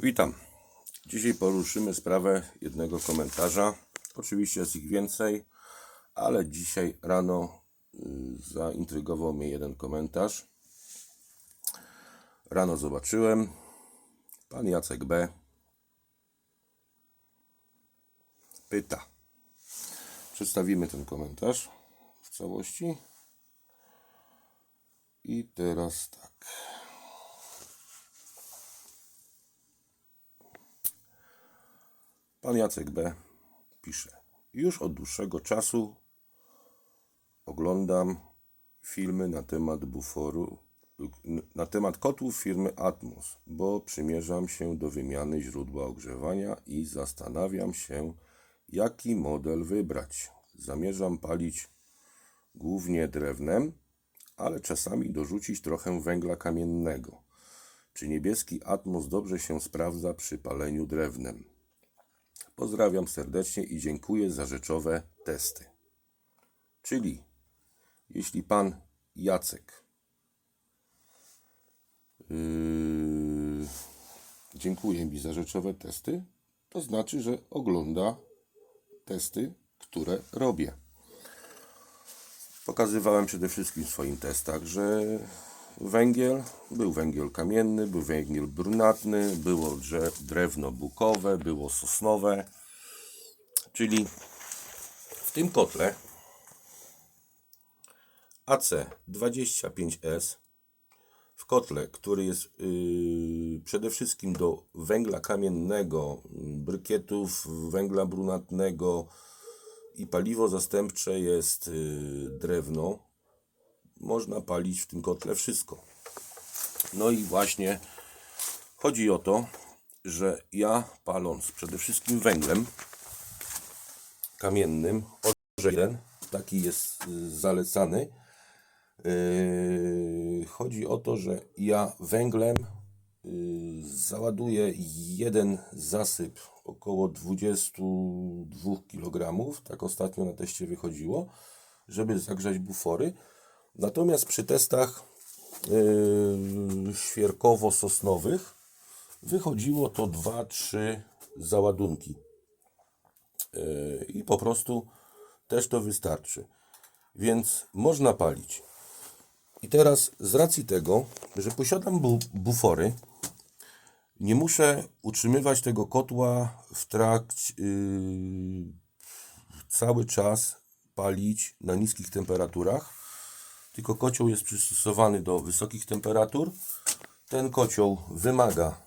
Witam. Dzisiaj poruszymy sprawę jednego komentarza. Oczywiście jest ich więcej, ale dzisiaj rano y, zaintrygował mnie jeden komentarz. Rano zobaczyłem. Pan Jacek B. pyta. Przedstawimy ten komentarz w całości. I teraz tak. Pan Jacek B. pisze. Już od dłuższego czasu oglądam filmy na temat buforu, na temat kotłów firmy Atmos, bo przymierzam się do wymiany źródła ogrzewania i zastanawiam się, jaki model wybrać. Zamierzam palić głównie drewnem, ale czasami dorzucić trochę węgla kamiennego. Czy niebieski Atmos dobrze się sprawdza przy paleniu drewnem? Pozdrawiam serdecznie i dziękuję za rzeczowe testy. Czyli, jeśli pan Jacek yy, dziękuję mi za rzeczowe testy, to znaczy, że ogląda testy, które robię. Pokazywałem przede wszystkim w swoich testach, że węgiel, był węgiel kamienny, był węgiel brunatny, było drewno bukowe, było sosnowe. Czyli w tym kotle AC25S w kotle, który jest yy, przede wszystkim do węgla kamiennego, brykietów, węgla brunatnego i paliwo zastępcze jest yy, drewno, można palić w tym kotle wszystko. No i właśnie chodzi o to, że ja paląc przede wszystkim węglem kamiennym, orze 1, taki jest y, zalecany. Yy, chodzi o to, że ja węglem yy, załaduję jeden zasyp około 22 kg, tak ostatnio na teście wychodziło, żeby zagrzać bufory. Natomiast przy testach yy, świerkowo-sosnowych wychodziło to 2-3 załadunki. Yy, I po prostu też to wystarczy. Więc można palić. I teraz z racji tego, że posiadam bu bufory, nie muszę utrzymywać tego kotła w trakcie yy, cały czas palić na niskich temperaturach, tylko kocioł jest przystosowany do wysokich temperatur. Ten kocioł wymaga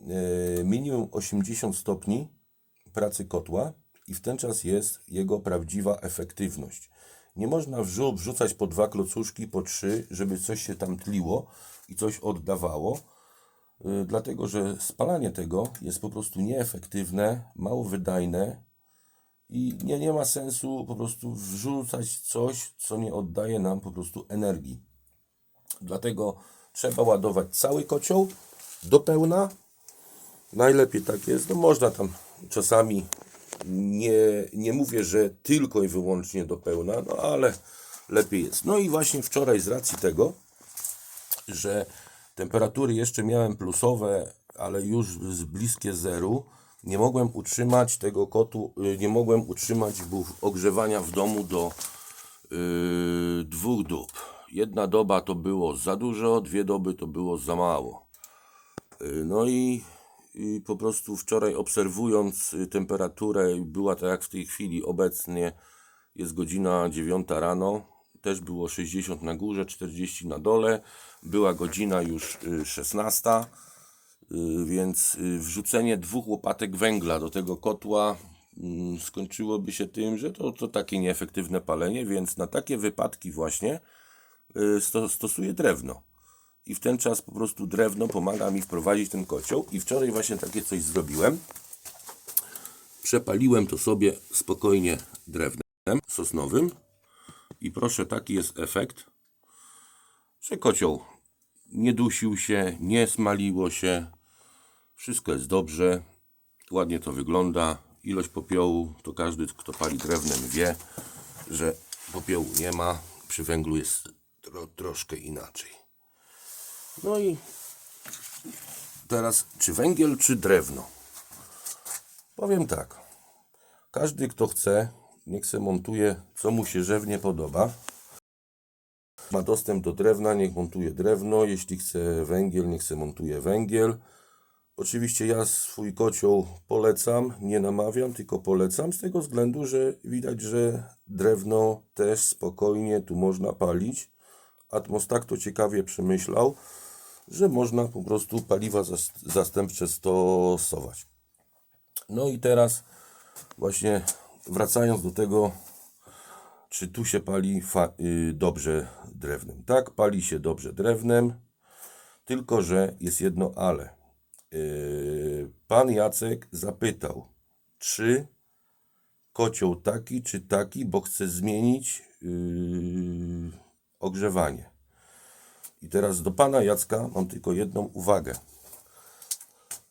yy, minimum 80 stopni pracy kotła i w ten czas jest jego prawdziwa efektywność. Nie można wrzu- wrzucać po dwa klocuszki, po trzy, żeby coś się tam tliło i coś oddawało, yy, dlatego że spalanie tego jest po prostu nieefektywne, mało wydajne i nie, nie ma sensu po prostu wrzucać coś, co nie oddaje nam po prostu energii. Dlatego trzeba ładować cały kocioł do pełna. Najlepiej tak jest. No można tam czasami nie, nie mówię, że tylko i wyłącznie do pełna, no ale lepiej jest. No i właśnie wczoraj z racji tego, że temperatury jeszcze miałem plusowe, ale już z bliskie zeru, nie mogłem utrzymać tego kotu, y, nie mogłem utrzymać ogrzewania w domu do yy, dwóch dób. Jedna doba to było za dużo, dwie doby to było za mało. Yy, No i, i po prostu wczoraj obserwując y, temperaturę, była tak jak w tej chwili obecnie jest godzina 9 rano, też było 60 na górze, 40 na dole, była godzina już y, 16, y, więc y, wrzucenie dwóch łopatek węgla do tego kotła mm, skończyłoby się tym, że to, to takie nieefektywne palenie, więc na takie wypadki właśnie y, sto, stosuję drewno. I w ten czas po prostu drewno pomaga mi wprowadzić ten kocioł. I wczoraj właśnie takie coś zrobiłem. Przepaliłem to sobie spokojnie drewnem sosnowym. I proszę, taki jest efekt, że kocioł nie dusił się, nie smaliło się. Wszystko jest dobrze. Ładnie to wygląda. Ilość popiołu to każdy, kto pali drewnem wie, że popiołu nie ma. Przy węglu jest tro, troszkę inaczej. No i teraz, czy węgiel, czy drewno? Powiem tak. Każdy, kto chce, niech se montuje, co mu się żywnie podoba. Ma dostęp do drewna, niech montuje drewno. Jeśli chce węgiel, niech se montuje węgiel. Oczywiście ja swój kocioł polecam, nie namawiam, tylko polecam z tego względu, że widać, że drewno też spokojnie tu można palić. Atmos tak to ciekawie przemyślał, że można po prostu paliwa zas- zastępcze stosować. No i teraz właśnie wracając do tego, czy tu się pali y, dobrze drewnem. Tak, pali się dobrze drewnem, tylko że jest jedno ale. Yy, Pan Jacek zapytał, czy kocioł taki, czy taki, bo chce zmienić yy, ogrzewanie. I teraz do pana Jacka mam tylko jedną uwagę.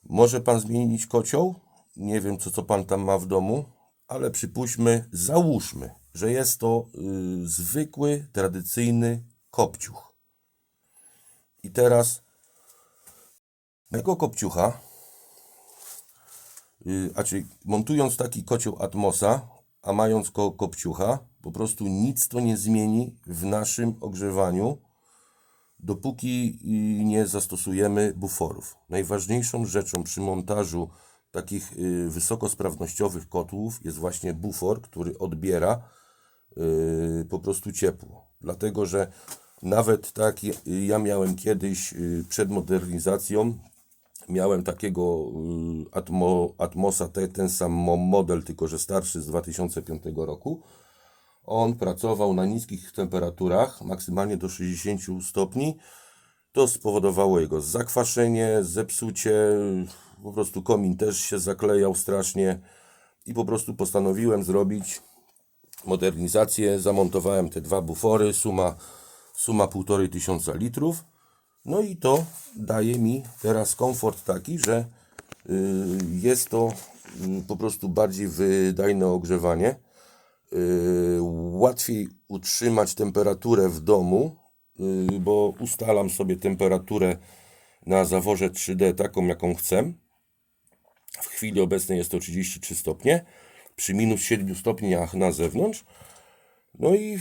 Może pan zmienić kocioł? Nie wiem, co, co pan tam ma w domu, ale przypuśćmy, załóżmy, że jest to yy, zwykły, tradycyjny kopciuch. I teraz tego kopciucha, yy, a czyli montując taki kocioł Atmosa, a mając ko kopciucha, po prostu nic to nie zmieni w naszym ogrzewaniu, dopóki yy, nie zastosujemy buforów. Najważniejszą rzeczą przy montażu takich wysokosprawnościowych kotłów jest właśnie bufor, który odbiera yy, po prostu ciepło. Dlatego, że nawet tak ja miałem kiedyś yy, przed modernizacją, miałem takiego y, Atmo, Atmosa, te, ten sam mo- model, tylko że starszy z 2005 roku. On pracował na niskich temperaturach, maksymalnie do 60 stopni. To spowodowało jego zakwaszenie, zepsucie, po prostu komin też się zaklejał strasznie i po prostu postanowiłem zrobić modernizację. Zamontowałem te dwa bufory, suma, suma 1,5 tysiąca litrów. No i to daje mi teraz komfort taki, że y, jest to y, po prostu bardziej wydajne ogrzewanie. Y, Łatwiej utrzymać temperaturę w domu, bo ustalam sobie temperaturę na zaworze 3D taką, jaką chcę. W chwili obecnej jest to 33 stopnie, przy minus 7 stopniach na zewnątrz. No i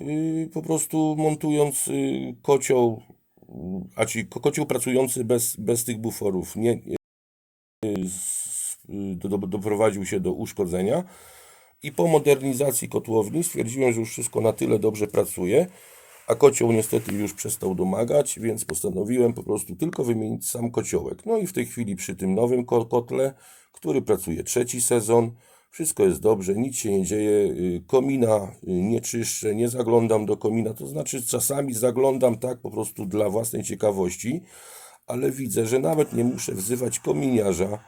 y, po prostu montując y, kocioł, a ko- kocioł pracujący bez, bez tych buforów, nie, s- y, do, do, doprowadził się do uszkodzenia. I po modernizacji kotłowni stwierdziłem, że już wszystko na tyle dobrze pracuje, a kocioł niestety już przestał domagać, więc postanowiłem po prostu tylko wymienić sam kociołek. No i w tej chwili przy tym nowym ko- kotle, który pracuje trzeci sezon, wszystko jest dobrze, nic się nie dzieje, y, komina y, nie czyszczę, nie zaglądam do komina, to znaczy czasami zaglądam tak po prostu dla własnej ciekawości, ale widzę, że nawet nie muszę wzywać kominiarza,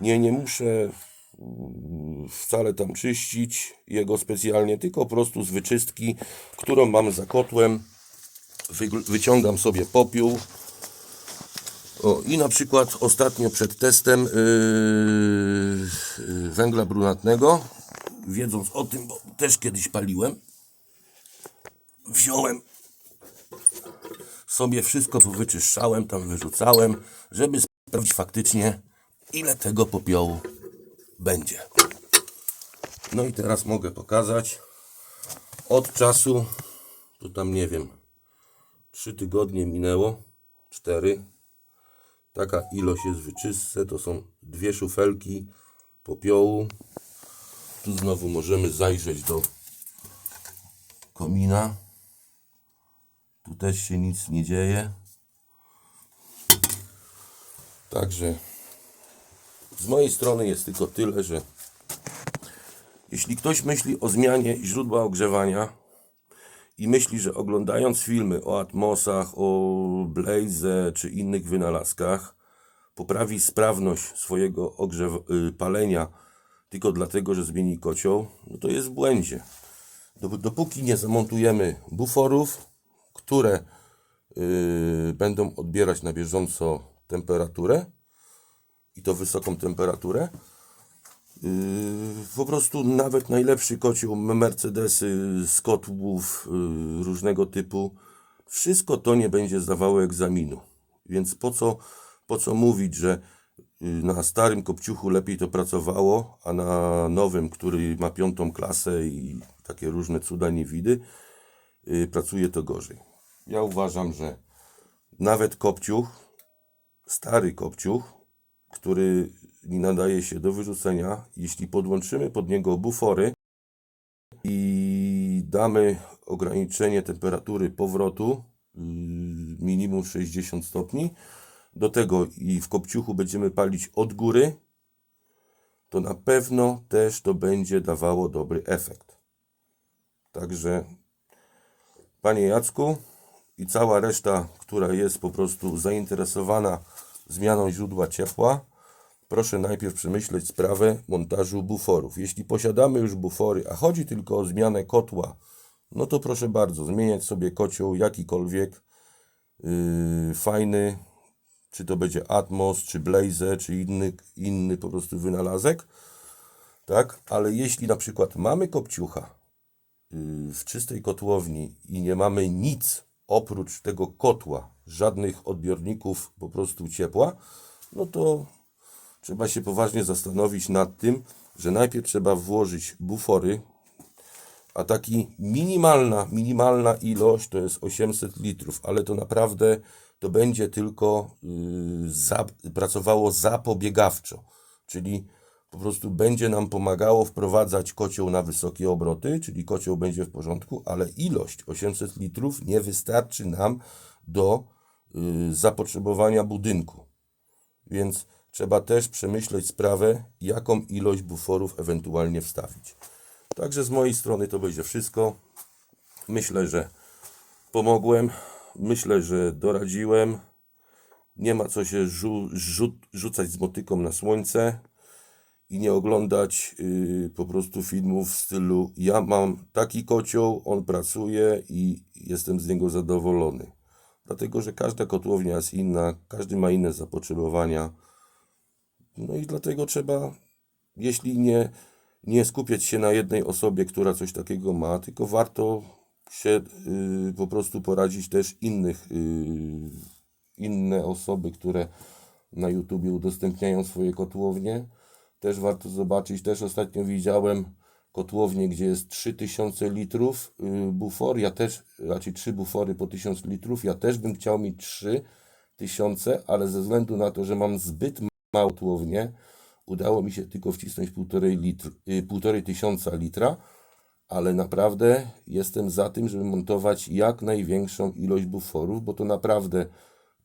nie, nie muszę mm, wcale tam czyścić jego specjalnie, tylko po prostu z wyczystki, którą mam za kotłem, wyciągam sobie popiół. O, I na przykład ostatnio przed testem yy, yy, węgla brunatnego, wiedząc o tym, bo też kiedyś paliłem, wziąłem sobie wszystko powyczyszczałem, tam wyrzucałem, żeby sprawdzić faktycznie, ile tego popiołu będzie. No i teraz mogę pokazać od czasu, to tam nie wiem, 3 tygodnie minęło, 4. Taka ilość jest w wyczystce, to są dwie szufelki popiołu. Tu znowu możemy zajrzeć do komina. Tu też się nic nie dzieje. Także z mojej strony jest tylko tyle, że jeśli ktoś myśli o zmianie źródła ogrzewania i myśli, że oglądając filmy o Atmosach, o Blaze czy innych wynalazkach poprawi sprawność swojego ogrzew- y, palenia tylko dlatego, że zmieni kocioł, no to jest w błędzie. Dop- Dopóki nie zamontujemy buforów, które y, będą odbierać na bieżąco temperaturę i to wysoką temperaturę, Yy, po prostu nawet najlepszy kocioł, Mercedesy z kotłów yy, różnego typu, wszystko to nie będzie zdawało egzaminu. Więc po co, Po co mówić, że y, na starym kopciuchu lepiej to pracowało, a na nowym, który ma piątą klasę i takie różne cuda niewidy, pracuje to gorzej. Ja uważam, że nawet kopciuch, stary kopciuch, który nie nadaje się do wyrzucenia, jeśli podłączymy pod niego bufory i damy ograniczenie temperatury powrotu yy, minimum 60 stopni, do tego i w kopciuchu będziemy palić od góry, to na pewno też to będzie dawało dobry efekt. Także Panie Jacku i cała reszta, która jest po prostu zainteresowana zmianą źródła ciepła, proszę najpierw przemyśleć sprawę montażu buforów. Jeśli posiadamy już bufory, a chodzi tylko o zmianę kotła, no to proszę bardzo, zmieniać sobie kocioł jakikolwiek, yy, fajny, czy to będzie Atmos, czy Blaze, czy inny, inny po prostu wynalazek, tak? Ale jeśli na przykład mamy kopciucha, y, w czystej kotłowni i nie mamy nic oprócz tego kotła, żadnych odbiorników po prostu ciepła, no to trzeba się poważnie zastanowić nad tym, że najpierw trzeba włożyć bufory, a taki minimalna, minimalna ilość to jest 800 litrów, ale to naprawdę to będzie tylko yy, za, pracowało zapobiegawczo, czyli po prostu będzie nam pomagało wprowadzać kocioł na wysokie obroty, czyli kocioł będzie w porządku, ale ilość 800 litrów nie wystarczy nam do yy, zapotrzebowania budynku. Więc trzeba też przemyśleć sprawę, jaką ilość buforów ewentualnie wstawić. Także z mojej strony to będzie wszystko. Myślę, że pomogłem. Myślę, że doradziłem. Nie ma co się rzu- rzu- rzucać z motyką na słońce i nie oglądać yy, po prostu filmów w stylu ja mam taki kocioł, on pracuje i jestem z niego zadowolony. Dlatego, że każda kotłownia jest inna, każdy ma inne zapotrzebowania. No i dlatego trzeba, jeśli nie, nie skupiać się na jednej osobie, która coś takiego ma, tylko warto się y, po prostu poradzić też innych, y, inne osoby, które na YouTubie udostępniają swoje kotłownie. Też warto zobaczyć, też ostatnio widziałem kotłownię, gdzie jest 3000 litrów y, bufor, ja też, raczej 3 bufory po 1000 litrów, ja też bym chciał mieć 3000, ale ze względu na to, że mam zbyt małą kotłownię, udało mi się tylko wcisnąć 1,5 litr, y, 1,5 tysiąca litra, ale naprawdę jestem za tym, żeby montować jak największą ilość buforów, bo to naprawdę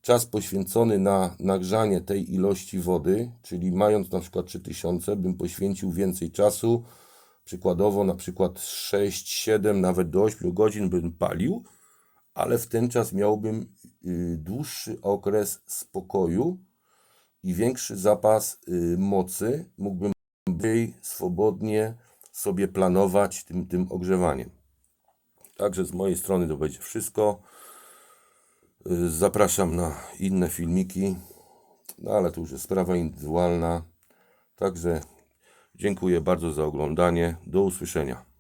czas poświęcony na nagrzanie tej ilości wody, czyli mając na przykład 3000, bym poświęcił więcej czasu, przykładowo na przykład 6, 7, nawet do 8 godzin bym palił, ale w ten czas miałbym y, dłuższy okres spokoju i większy zapas y, mocy, mógłbym bardziej swobodnie sobie planować tym, tym ogrzewaniem. Także z mojej strony to będzie wszystko. Y, Zapraszam na inne filmiki, no ale to już jest sprawa indywidualna. Także dziękuję bardzo za oglądanie. Do usłyszenia.